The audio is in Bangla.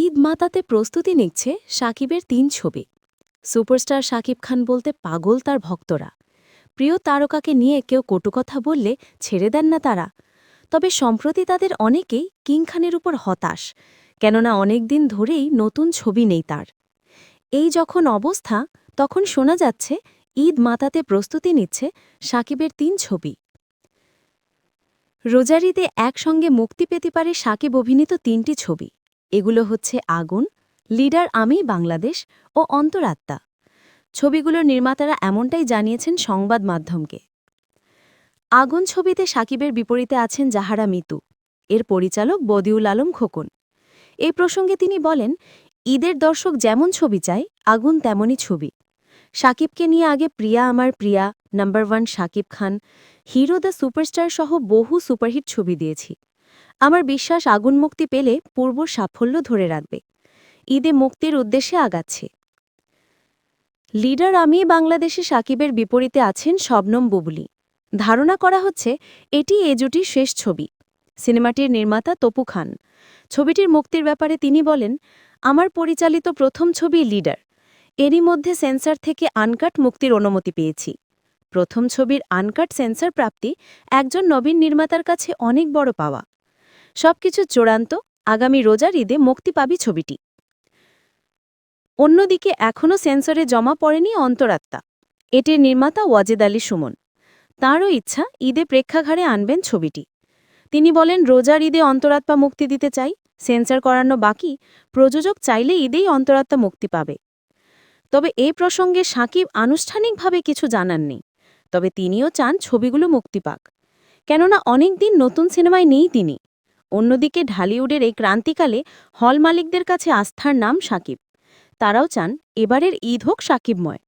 ঈদ মাতাতে প্রস্তুতি নিচ্ছে সাকিবের তিন ছবি। সুপারস্টার সাকিব খান বলতে পাগল তার ভক্তরা। প্রিয় তারকাকে নিয়ে কেউ কটুকথা বললে ছেড়ে দেন না তারা। তবে সম্প্রতি তাদের অনেকেই কিং খানের উপর হতাশ, কেননা অনেক দিন ধরেই নতুন ছবি নেই তার। এই যখন অবস্থা, তখন শোনা যাচ্ছে ঈদ মাতাতে প্রস্তুতি নিচ্ছে সাকিবের তিন ছবি। রোজারিতে একসঙ্গে মুক্তি পেতে পারে সাকিব অভিনীত তিনটি ছবি। এগুলো হচ্ছে আগুন, লিডার আমি, বাংলাদেশ ও অন্তরাত্মা। ছবিগুলোর নির্মাতারা এমনটাই জানিয়েছেন সংবাদ মাধ্যমকে। আগুন ছবিতে সাকিবের বিপরীতে আছেন জাহারা মিতু, এর পরিচালক বদিউল আলম খোকন। এই প্রসঙ্গে তিনি বলেন, ঈদের দর্শক যেমন ছবি চায়, আগুন তেমনই ছবি। সাকিবকে নিয়ে আগে প্রিয়া আমার Priya, number one Shakib Khan, hero the superstar সহ বহু সুপারহিট ছবি দিয়েছি। আমার বিশ্বাস আগুন মুক্তি পেলে পূর্ব সাফল্য ধরে রাখবে। ঈদে মুক্তির উদ্দেশ্যে আগাচ্ছে। লিডার আমি বাংলাদেশে সাকিবের বিপরীতে আছেন শবনম বুবলি। ধারণা করা হচ্ছে, এটি এ জুটির শেষ ছবি। সিনেমাটির নির্মাতা তপু খান। ছবিটির মুক্তির ব্যাপারে তিনি বলেন, আমার পরিচালিত প্রথম ছবি লিডার। এরই মধ্যে সেন্সার থেকে আনকাট মুক্তির অনুমতি পেয়েছি। প্রথম ছবির আনকাট সেন্সর প্রাপ্তি একজন নবীন নির্মাতার কাছে অনেক বড় পাওয়া। সবকিছু চূড়ান্ত আগামী রোজার ঈদে মুক্তি পাবি ছবিটি। অন্যদিকে এখনও সেন্সরে জমা পড়েনি অন্তরাত্মা। এটির নির্মাতা ওয়াজেদ আলী সুমন। তাঁরও ইচ্ছা ঈদে প্রেক্ষাঘারে আনবেন ছবিটি। তিনি বলেন, রোজার ঈদে অন্তরাত্মা মুক্তি দিতে চাই। সেন্সর করানো বাকি। প্রযোজক চাইলে ঈদেই অন্তরাত্মা মুক্তি পাবে। তবে এ প্রসঙ্গে সাকিব আনুষ্ঠানিকভাবে কিছু জানাননি। তবে তিনিও চান ছবিগুলো মুক্তি পাক। কেননা অনেক দিন নতুন সিনেমায় নেই তিনি। অন্যদিকে ঢালিউডের এই ক্রান্তিকালে হল মালিকদের কাছে আস্থার নাম সাকিব। তারাও চান এবারের ঈদ হোক সাকিবময়।